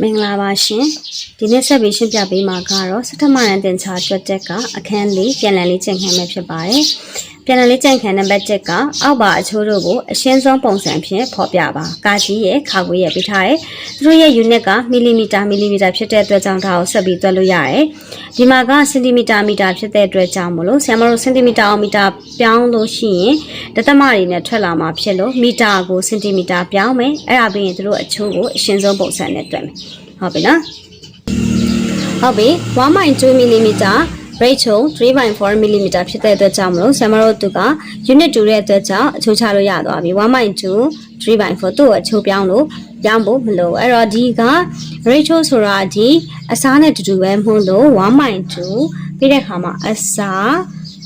မင်္ဂလာပါရှင်ဒီနေ့ဆက်ပြီးရှင်းပြပေးမှာကတော့စထမရန်တင်ချာတွက်တက်ကအခန်းလေးပြန်လည်လေးကျင့်ခန်းပဲဖြစ်ပါတယ် ပြန်လည်လေးကျင့်ခန်းနံပါတ်7ကအောက်ပါအချိုးတို့ကိုအရှင်းဆုံးပုံစံဖြင့်ဖော်ပြပါကာကြီးရဲ့ခါခွေးရဲ့ပေးထားတယ်သူတို့ရဲ့ unit ကမီလီမီတာမီလီမီတာဖြစ်တဲ့အတွက်ကြောင့်ဒါကိုဆက်ပြီးတွက်လို့ရတယ်ဒီမှာကစင်တီမီတာမီတာဖြစ်တဲ့အတွက်ကြောင့်မလို့ဆရာမတို့စင်တီမီတာအောင်မီတာပြောင်းလို့ရှိရင်ဒသမတွေနဲ့ထွက်လာမှာဖြစ်လို့မီတာကိုစင်တီမီတာပြောင်းမယ်အဲ့ဒါပြီးရင်သူတို့အချိုးကိုအရှင်းဆုံးပုံစံနဲ့တွက်မယ်ဟုတ်ပြီနော်ဟုတ်ပြီ1.2 mm ratio 3.4 mm ဖြစ်တဲ့အတွက်ကြောင့်မလို့ဆမ်မတို့သူက unit 2တဲ့အတွက်ကြောင့်အချိုးချလို့ရသွားပြီ1.2 3.4သူ့ကိုအချိုးပြောင်းလို့ပြောင်းဖို့မလိုဘူးအဲ့တော့ဒီက ratio ဆိုတာဒီအစားနဲ့တူတူပဲမှုလို့1.2ပြီးတဲ့အခါမှာအစား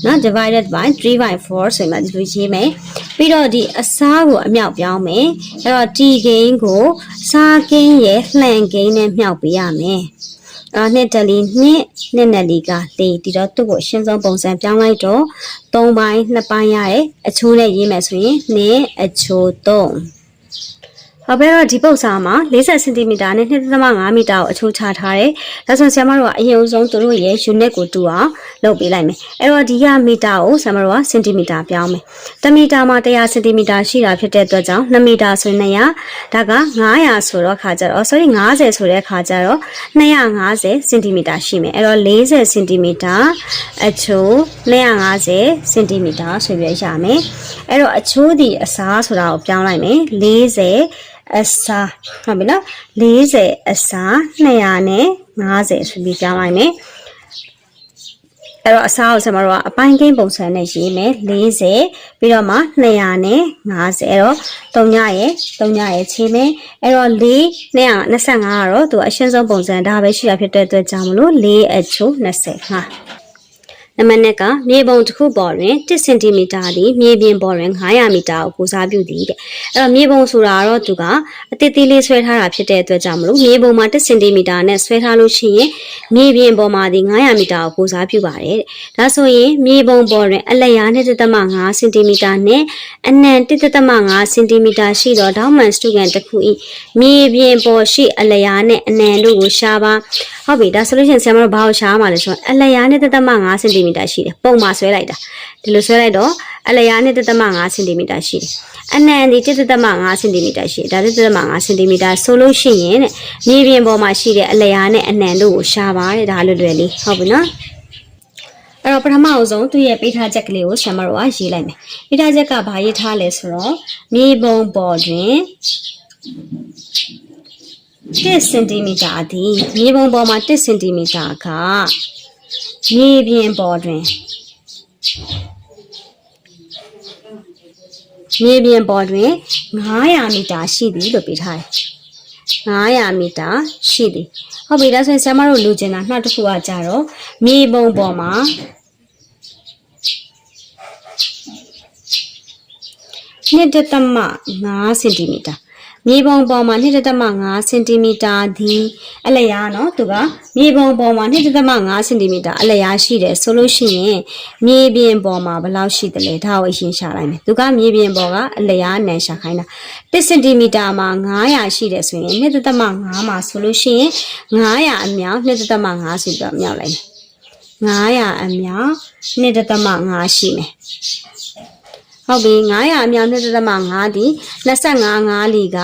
နော် divided by 3/4ဆိုမှဒီလိုရေးမယ်ပြီးတော့ဒီအစားကိုအမြောက်ပြောင်းမယ်အဲ့တော့ t gain ကိုစားကင်းရဲ့လှန်ကိန်းနဲ့မြောက်ပေးရမယ် အာနှစ်တလီနှစ်နှစ်နဲ့လီကလေးဒီတော့သူ့ကိုအရှင်းဆုံးပုံစံပြောင်းလိုက်တော့၃ပိုင်းနှစ်ပိုင်းရတယ်အချိုးနဲ့ရေးမယ်ဆိုရင်နှစ်အချိုး၃ဟုတ်ပဲတော့ဒီပုတ်စာမှာ40စင်တီမီတာနဲ့2.5မီတာကိုအချိုးချထားတယ်။ဒါဆိုဆရာမတို့ကအရင်ဆုံးသူတို့ရဲ့ unit ကိုတူအောင် လုပ်ပေးလိုက်မယ်။အဲ့တော့ဒီကမီတာကိုဆရာမတို့ကစင်တီမီတာပြောင်းမယ်။1မီတာမှာ100စင်တီမီတာရှိတာဖြစ်တဲ့အတွက်ကြောင့်2မီတာဆိုရင်200ဒါက900ဆိုတော့ခါကြတော့ sorry 90ဆိုတဲ့ခါကြတော့250စင်တီမီတာရှိမယ်။အဲ့တော့40စင်တီမီတာအချိုး250စင်တီမီတာဆိုပြီးရမယ်။အဲ့တော့အချိုးဒီအစားဆိုတာကိုပြောင်းလိုက်မယ်။40အစားဟုတ်ပြီနော်40အစား200နဲ့50ဆိုပြီးပြောင်းလိုက်မယ် အဲ့တော့အစားကိုကျွန်တော်တို့ကအပိုင်းကိန်းပုံစံနဲ့ရေးမယ်40ပြီးတော့မှ200နဲ့50အဲ့တော့3ညရဲ့3ညရဲ့ခြေမယ်အဲ့တော့4 225ကတော့သူကအရှင်းဆုံးပုံစံဒါပဲရှိတာဖြစ်တဲ့အတွက်ကြောင့်မလို့4အချိုး25 နံပါတ်1ကမြေပုံတစ်ခုပေါ်တွင်1စင်တီမီတာသည်မြေပြင်ပေါ်တွင်900မီတာကိုကိုစားပြုသည်တဲ့အဲ့တော့မြေပုံဆိုတာကတော့သူကအတိအသေးလေးဆွဲထားတာဖြစ်တဲ့အတွက်ကြောင့်မလို့မြေပုံမှာ1စင်တီမီတာနဲ့ဆွဲထားလို့ရှိရင်မြေပြင်ပေါ်မှာဒီ900မီတာကိုကိုစားပြုပါတယ်တဲ့ဒါဆိုရင်မြေပုံပေါ်တွင်အလျား1.5စင်တီမီတာနဲ့အနံ1.5စင်တီမီတာရှိသောဒေါင်းမန်စတူကန်တစ်ခု၏မြေပြင်ပေါ်ရှိအလျားနဲ့အနံတို့ကိုရှားပါဟုတ်ပြီဒါဆိုလို့ရှိရင်ဆရာမတို့ဘာကိုရှားမှာလဲဆိုတော့အလျား1.5စင်တီမီတာရှိတယ်ပုံမှာဆွဲလိုက်တာဒီလိုဆွဲလိုက်တော့အလျား1.5စင်တီမီတာရှိတယ်အနံဒီ1.5စင်တီမီတာရှိတယ်ဒါ1.5စင်တီမီတာဆိုလို့ရှိရင်တဲ့မြေပြင်ပေါ်မှာရှိတဲ့အလျားနဲ့အနံတို့ကိုရှားပါတဲ့ဒါလွယ်လွယ်လေးဟုတ်ပြီနော်အဲ့တော့ပထမအဆုံးသူ့ရဲ့ပေးထားချက်ကလေးကိုဆရာမတို့ကရေးလိုက်မယ်။ပေးထားချက်ကဘာရေးထားလဲဆိုတော့မြေပုံပေါ်တွင် 1စင်တီမီတာသည်မြေပုံပေါ်မှာ1စင်တီမီတာကမြေပြင်ပေါ်တွင်မြေပြင်ပေါ်တွင်900မီတာရှိသည်လို့ပေးထားတယ်900မီတာရှိသည်ဟုတ်ပြီဒါဆိုရင်ဆရာမတို့လူကျင်တာနောက်တစ်ခုကကြတော့မြေပုံပေါ်မှာနှစ်တမ5စင်တီမီတာ မြေပုံပေါ်မှာ2.5စင်တီမီတာဒီအလျားเนาะသူကမြေပုံပေါ်မှာ2.5စင်တီမီတာအလျားရှိတယ်ဆိုလို့ရှိရင်မြေပြင်ပေါ်မှာဘယ်လောက်ရှိတယ်လဲဒါကိုအရင်ရှာလိုက်မယ်သူကမြေပြင်ပေါ်ကအလျားနံရှာခိုင်းတာ1စင်တီမီတာမှာ900ရှိတယ်ဆိုရင်2.5မှာဆိုလို့ရှိရင်900အမြောက်2.5ဆိုပြီးတော့မြောက်လိုက်မယ်900အမြောက်2.5ရှိမယ် ဟုတ်ပြီ900အမြောက်2.5ဒီ25 5လီက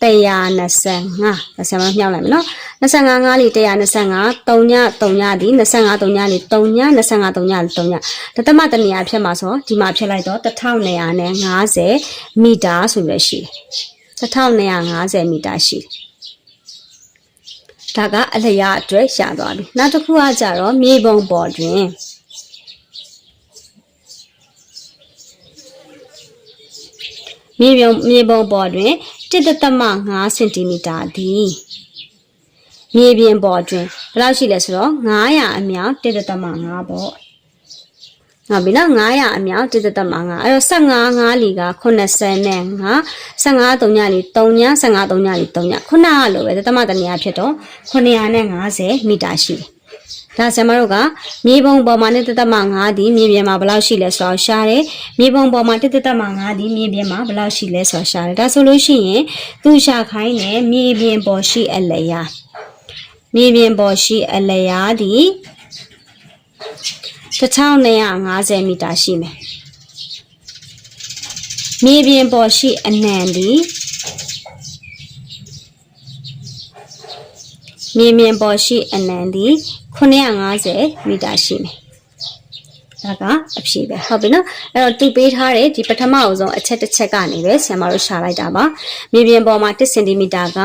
125ဒါဆရာမမြောက်လိုက်မယ်နော်25 5လီ125 3ည3ညဒီ25 3ညလီ3ည25 3ညလီ3ညတသမတနေရာဖြစ်မှာဆိုဒီမှာဖြစ်လိုက်တော့1250မီတာဆိုပြီးရှိတယ်1250မီတာရှိတယ်ဒါကအလျားအတွက်ရှာသွားပြီနောက်တစ်ခုကကြတော့မြေပုံပေါ်တွင် မြေပုံမြေပုံပေါ်တွင်1.5စင်တီမီတာသည်မြေပြင်ပေါ်တွင်ဘယ်လောက်ရှိလဲဆိုတော့900အမြောက်1.5ပေါ့ဟုတ်ပြီနော်900အမြောက်1.5အဲ့တော့15 5လီက80နဲ့5 15 3ညလီ3ည15 3ညလီ3ညခုနကလိုပဲတသမတနေရာဖြစ်တော့950မီတာရှိတယ် ဒါဆရာမတို့ကမြေပုံပေါ်မှာ1တသမ5ဒီမြေပြင်မှာဘယ်လောက်ရှိလဲဆိုတော့ရှားတယ်မြေပုံပေါ်မှာ1တသမ5ဒီမြေပြင်မှာဘယ်လောက်ရှိလဲဆိုတော့ရှားတယ်ဒါဆိုလို့ရှိရင်သူရှာခိုင်းတယ်မြေပြင်ပေါ်ရှိအလျာမြေပြင်ပေါ်ရှိအလျာဒီ1250မီတာရှိမယ်မြေပြင်ပေါ်ရှိအနံဒီမြေပြင်ပေါ်ရှိအနံဒီ 950မီတာရှိမယ် ဒါကအဖြေပဲဟုတ်ပြီနော်အဲ့တော့သူပေးထားတဲ့ဒီပထမအဆုံးအချက်တစ်ချက်ကနေပဲဆရာမတို့ရှာလိုက်တာပါမြေပြင်ပေါ်မှာ1စင်တီမီတာက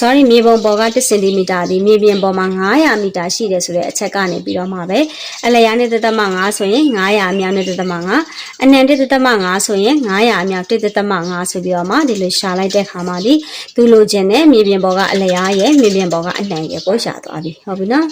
sorry မြေပုံပေါ်က1စင်တီမီတာဒီမြေပြင်ပေါ်မှာ900မီတာရှိတယ်ဆိုတဲ့အချက်ကနေပြီးတော့မှပဲအလျာနဲ့တသမ5ဆိုရင်900အမြောက်နဲ့တသမ5အနံတစ်တသမ5ဆိုရင်900အမြောက်1တသမ5ဆိုပြီးတော့မှဒီလိုရှာလိုက်တဲ့ခါမှာဒီသူလိုချင်တဲ့မြေပြင်ပေါ်ကအလျာရဲ့မြေပြင်ပေါ်ကအနံရဲ့ကိုရှာသွားပြီဟုတ်ပြီနော်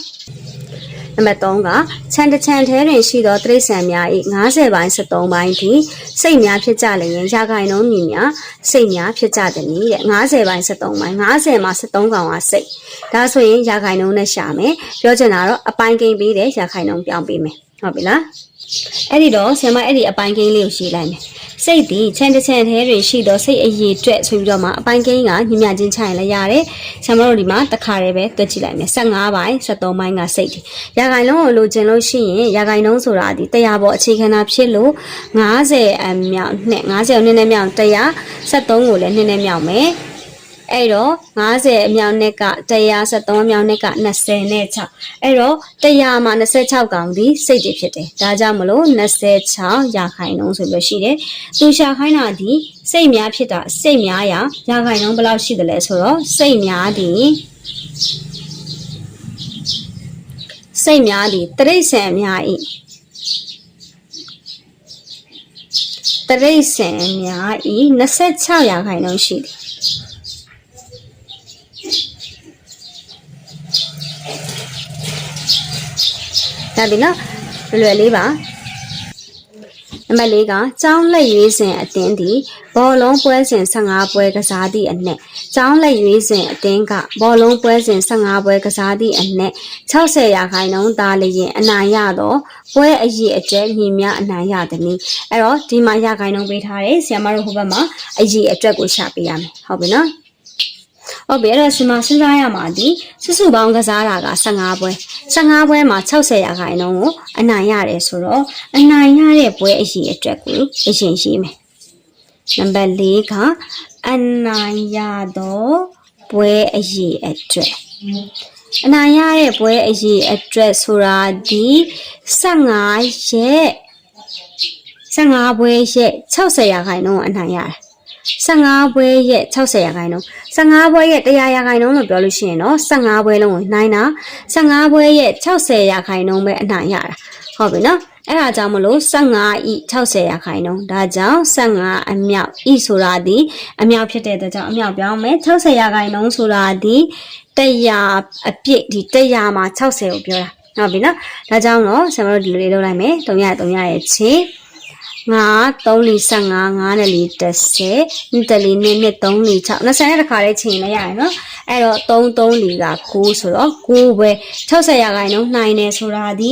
နံပါတ်3ကခြံတစ်ခြံထဲတွင်ရှိသောတိရစ္ဆာန်များ၏90ပိုင်း73ပိုင်းထိစိတ်များဖြစ်ကြလျင်ရာဂိုင်နှုန်းမြည်များစိတ်များဖြစ်ကြသည်နည်းတဲ့90ပိုင်း73ပိုင်း90မှာ73ကောင်ကစိတ်ဒါဆိုရင်ရာဂိုင်နှုန်းနဲ့ရှာမယ်ပြောချင်တာတော့အပိုင်းကိန်းပေးတယ်ရာဂိုင်နှုန်းပြောင်းပေးမယ်ဟုတ်ပြီလားအဲ့ဒီတော့ဆင်မအဲ့ဒီအပိုင်းကိန်းလေးကိုရှင်းလိုက်မယ် စိတ်ဒီခြံတစ်ခြံထဲတွင်ရှိသောစိတ်အရေးအတွက်ဆိုပြီးတော့မှအပိုင်းကိန်းကညီမျှချင်းချရင်လည်းရတယ်ဆင်မတို့ဒီမှာတစ်ခါတည်းပဲတွက်ကြည့်လိုက်မယ်15ပိုင်း73ပိုင်းကစိတ်ဒီရာဂိုင်နှုန်းကိုလိုချင်လို့ရှိရင်ရာဂိုင်နှုန်းဆိုတာဒီ100ပေါ်အခြေခံတာဖြစ်လို့90အမြောက်နဲ့90ကိုနည်းနည်းမြောက်100 73ကိုလည်းနည်းနည်းမြောက်မယ် အဲ့တော့90အမြောက်နဲ့က173အမြောက်နဲ့က20နဲ့6အဲ့တော့100မှာ26ကောင်ဒီစိတ်တွေဖြစ်တယ်ဒါကြောင့်မလို့26ရာခိုင်နှုန်းဆိုပြီးရှိတယ်သူရှာခိုင်းတာဒီစိတ်များဖြစ်တာစိတ်များရာရာခိုင်နှုန်းဘယ်လောက်ရှိတယ်လဲဆိုတော့စိတ်များဒီစိတ်များဒီတရိษံများဤတရိษံများဤ26ရာခိုင်နှုန်းရှိတယ် ဒါပြီနော်လွယ်လွယ်လေးပါနံပါတ်၄ကကျောင်းလက်ရွေးစဉ်အတင်းသည်ဘောလုံးပွဲစဉ်15ပွဲကစားသည့်အနက်ကျောင်းလက်ရွေးစဉ်အတင်းကဘောလုံးပွဲစဉ်15ပွဲကစားသည့်အနက်60ရာခိုင်နှုန်းသားလျင်အနိုင်ရတော့ပွဲအရေးအကျက်ညီများအနိုင်ရသည်နည်းအဲ့တော့ဒီမှာရာခိုင်နှုန်းပေးထားတယ်ဆီယမတို့ဟိုဘက်မှာအရေးအတွက်ကိုရှာပေးရမယ်ဟုတ်ပြီနော် ဟုတ်ပြီအဲ့တော့ရှင်မစဉ်းစားရမှာဒီစုစုပေါင်းကစားတာက15ပွဲ15ပွဲမှာ60ရာခိုင်နှုန်းကိုအနိုင်ရတယ်ဆိုတော့အနိုင်ရတဲ့ပွဲအရေးအတွက်ကိုအရင်ရှိမယ်နံပါတ်၄ကအနိုင်ရတော့ပွဲအရေးအတွက်အနိုင်ရတဲ့ပွဲအရေးအတွက်ဆိုတာဒီ15ရက်15ပွဲရက်60ရာခိုင်နှုန်းအနိုင်ရတယ် 15ပွဲရဲ့60ရာခိုင်နှုန်း15ပွဲရဲ့100ရာခိုင်နှုန်းလို့ပြောလို့ရှိရင်တော့15ပွဲလုံးကိုနိုင်တာ15ပွဲရဲ့60ရာခိုင်နှုန်းပဲအနိုင်ရတာဟုတ်ပြီနော်အဲ့ဒါကြောင့်မလို့15ဤ60ရာခိုင်နှုန်းဒါကြောင့်15အမြောက်ဤဆိုတာဒီအမြောက်ဖြစ်တဲ့အတွက်ကြောင့်အမြောက်ပြောင်းမယ်60ရာခိုင်နှုန်းဆိုတာဒီ100အပြည့်ဒီ100မှာ60ကိုပြောတာဟုတ်ပြီနော်ဒါကြောင့်တော့ဆရာမတို့ဒီလိုလေးလုပ်လိုက်မယ်300 300ရဲ့ချေ 9 3လီ15 9နဲ့လီ30နှစ်တလီနှစ်နှစ်3လီ6 20နဲ့တစ်ခါလေးချိန်လိုက်ရတယ်နော်အဲ့တော့3 3လီက9ဆိုတော့9ပဲ60ရာခိုင်နှုန်းနိုင်တယ်ဆိုတာဒီ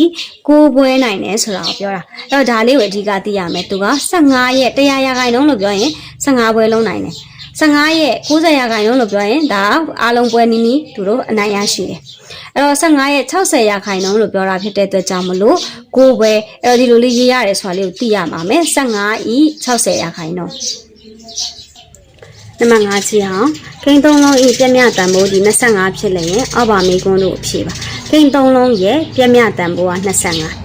9ပွဲနိုင်တယ်ဆိုတာကိုပြောတာအဲ့တော့ဒါလေးကိုအဓိကသိရမယ်သူက15ရဲ့100ရာခိုင်နှုန်းလို့ပြောရင်15ပွဲလုံးနိုင်တယ် 15ရဲ့90ရာခိုင်နှုန်းလို့ပြောရင်ဒါအားလုံးပွဲနီးနီးသူတို့အနိုင်ရရှိတယ်အဲ့တော့15ရဲ့60ရာခိုင်နှုန်းလို့ပြောတာဖြစ်တဲ့အတွက်ကြောင့်မလို့ကိုယ်ပဲအဲ့တော့ဒီလိုလေးရေးရတယ်ဆိုတာလေးကိုသိရမှာမယ်15ဤ60ရာခိုင်နှုန်းနံပါတ်5ချီအောင်ဂိမ်း3လုံးဤပြည့်မြတ်တန်ဖိုးဒီ25ဖြစ်လျင်အောက်ပါမေကွန်းတို့အဖြေပါဂိမ်း3လုံးရဲ့ပြည့်မြတ်တန်ဖိုးက25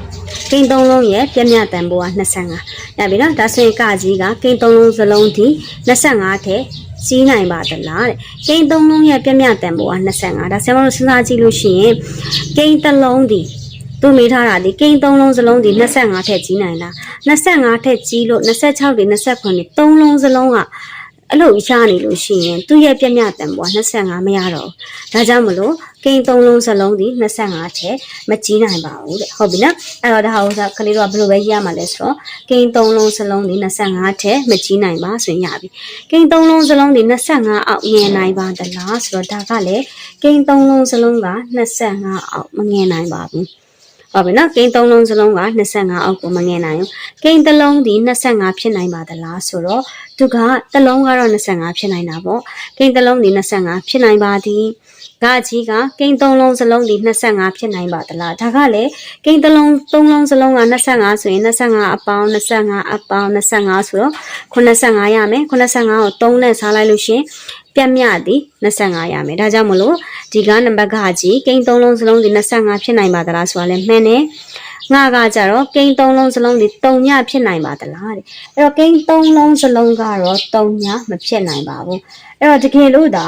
ဂိမ်း3လုံးရဲ့ပြည့်မြတ်တန်ဖိုးက25ရပြီနော်ဒါဆိုရင်ကကြီးကဂိမ်း3လုံးစလုံးဒီ25ထဲစီးနိုင်ပါသလားတဲ့ဂိမ်း3လုံးရဲ့ပြည့်မြတ်တန်ဖိုးက25ဒါဆရာမတို့စဉ်းစားကြည့်လို့ရှိရင်ဂိမ်းတစ်လုံးဒီသူမေးထားတာဒီကိန်း၃လုံးစလုံးဒီ25ထက်ကြီးနိုင်လား25ထက်ကြီးလို့26ဒီ29ဒီ၃လုံးစလုံးကအဲ့လိုရှားနေလို့ရှိရင်သူ့ရဲ့ပြက်မြတ်တန်ပေါ်25မရတော့ဘူးဒါကြောင့်မလို့ ကိန်းသုံးလုံးစလုံးဒီ25ချက်မကြီးနိုင်ပါဘူးတဲ့ဟုတ်ပြီနော်အဲ့တော့ဒါဟာဥစားကလေးတို့ကဘယ်လိုပဲရေးရမှာလဲဆိုတော့ကိန်းသုံးလုံးစလုံးဒီ25ချက်မကြီးနိုင်ပါဆိုရင်ရပြီကိန်းသုံးလုံးစလုံးဒီ25အောက်ငယ်နိုင်ပါသလားဆိုတော့ဒါကလည်းကိန်းသုံးလုံးစလုံးက25အောက်မငယ်နိုင်ပါဘူး ဟုတ်ပြီနော်ကိန်းသုံးလုံးစလုံးက25အောက်ကိုမငယ်နိုင်ဘူးကိန်းတစ်လုံးဒီ25ဖြစ်နိုင်ပါသလားဆိုတော့သူကတစ်လုံးကတော့25ဖြစ်နိုင်တာပေါ့ကိန်းတစ်လုံးဒီ25ဖြစ်နိုင်ပါသည်ကကြီးကကိန်းသုံးလုံးစလုံးဒီ25ဖြစ်နိုင်ပါသလားဒါကလည်းကိန်းတစ်လုံးသုံးလုံးစလုံးက25ဆိုရင်25အပေါင်း25အပေါင်း25ဆိုတော့85ရမယ်85ကို3နဲ့စားလိုက်လို့ရှရင် ပြတ်မြသည်25ရမယ်ဒါကြောင့်မလို့ဒီကနံပါတ်ကကြီးကိန်းသုံးလုံးစလုံးဒီ25ဖြစ်နိုင်ပါသလားဆိုတာလည်းမှန်တယ်ငါကကြတော့ကိန်းသုံးလုံးစလုံးဒီ3ညဖြစ်နိုင်ပါသလားတဲ့အဲ့တော့ကိန်းသုံးလုံးစလုံးကတော့3ညမဖြစ်နိုင်ပါဘူးအဲ့တော့တကယ်လို့ဒါ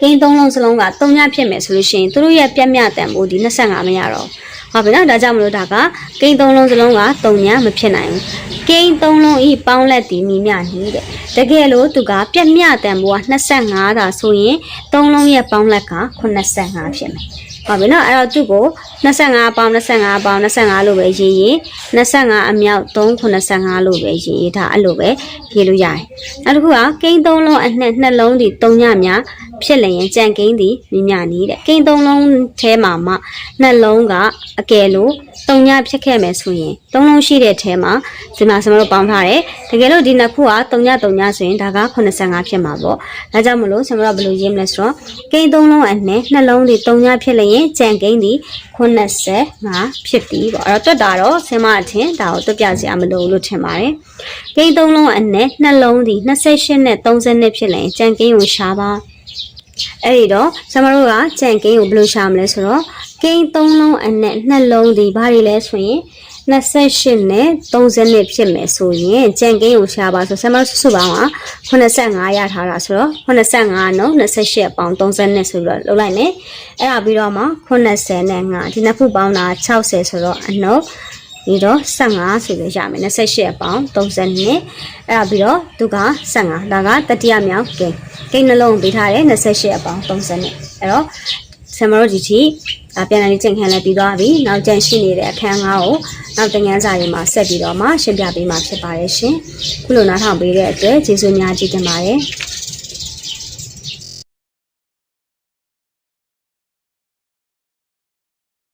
ကိန်းသုံးလုံးစလုံးက3ညဖြစ်မယ်ဆိုလို့ရှိရင်သူတို့ရဲ့ပြတ်မြတန်ဖို့ဒီ25မရတော့ဘူး ဟုတ်ပြီနော်ဒါကြောင့်မလို့ဒါကကိန်းသုံးလုံးစလုံးက3ညမဖြစ်နိုင်ဘူးကိန်းသုံးလုံးဤပေါင်းလက်တည်မိမြနေတဲ့တကယ်လို့သူကပြတ်မြတန်ဖို့က25ဒါဆိုရင်သုံးလုံးရဲ့ပေါင်းလက်က85ဖြစ်မယ် ဟုတ်ပြီနော်အဲ့တော့သူ့ကို25ပေါင်း25ပေါင်း25လို့ပဲရေးရေး25အမြောက်385လို့ပဲရေးရေးဒါအဲ့လိုပဲရေးလို့ရတယ်နောက်တစ်ခုကကိန်းသုံးလုံးအနှစ်နှလုံးဒီ3ညများဖြစ်လျင်ကြံကိန်းသည်မြမြနီးတဲ့ကိန်းသုံးလုံးထဲမှာမှနှလုံးကအကယ်လို့ တုံညဖြစ်ခဲ့မယ်ဆိုရင်သုံးလုံးရှိတဲ့ထဲမှာဒီမှာကျွန်တော်တို့ပေါင်းထားတယ်တကယ်လို့ဒီနှစ်ခုကတုံညတုံညဆိုရင်ဒါက85ဖြစ်မှာပေါ့ဒါကြောင့်မလို့ကျွန်တော်တို့ဘယ်လိုရေးမလဲဆိုတော့ကိန်းသုံးလုံးအနဲ့နှလုံးဒီတုံညဖြစ်လျင်ကြံကိန်းသည်85ဖြစ်ပြီပေါ့အဲ့တော့တွက်တာတော့ဆင်မအထင်ဒါကိုတွက်ပြစရာမလိုဘူးလို့ထင်ပါတယ်ကိန်းသုံးလုံးအနဲ့နှလုံးဒီ28နဲ့30ဖြစ်လျင်ကြံကိန်းကိုရှာပါအဲ့ဒီတော့ကျွန်တော်တို့ကကြံကိန်းကိုဘယ်လိုရှာမလဲဆိုတော့ ကိန်းသုံးလုံးအနဲ့နှလုံးဒီဘာတွေလဲဆိုရင်28နဲ့30နဲ့ဖြစ်မယ်ဆိုရင်ကြံကိန်းကိုရှာပါဆိုဆမ်မစုစုပေါင်းက85ရထားတာဆိုတော့85နှုန်း28အပေါင်း30နဲ့ဆိုပြီးတော့လုပ်လိုက်မယ်အဲ့ဒါပြီးတော့မှ80နဲ့5ဒီနှစ်ခုပေါင်းတာ60ဆိုတော့အနှုတ်ဒီတော့15ဆိုလို့ရမယ်28အပေါင်း30နဲ့အဲ့ဒါပြီးတော့သူက15ဒါကတတိယမြောက်ကိန်းကိန်းနှလုံးပေးထားတယ်28အပေါင်း30နဲ့အဲ့တော့ဆမ်မတို့ဒီထိ ဒါပြန်လည်ကျင့်ခန်းလည်းပြီးသွားပြီနောက်ကျန်ရှိနေတဲ့အခန်း၅ကိုနောက်တင်ငန်းစာတွေမှာဆက်ပြီးတော့မှရှင်းပြပေးမှာဖြစ်ပါတယ်ရှင်ခုလိုနားထောင်ပေးတဲ့အတွက်ကျေးဇူးများကြီးတင်ပါတယ်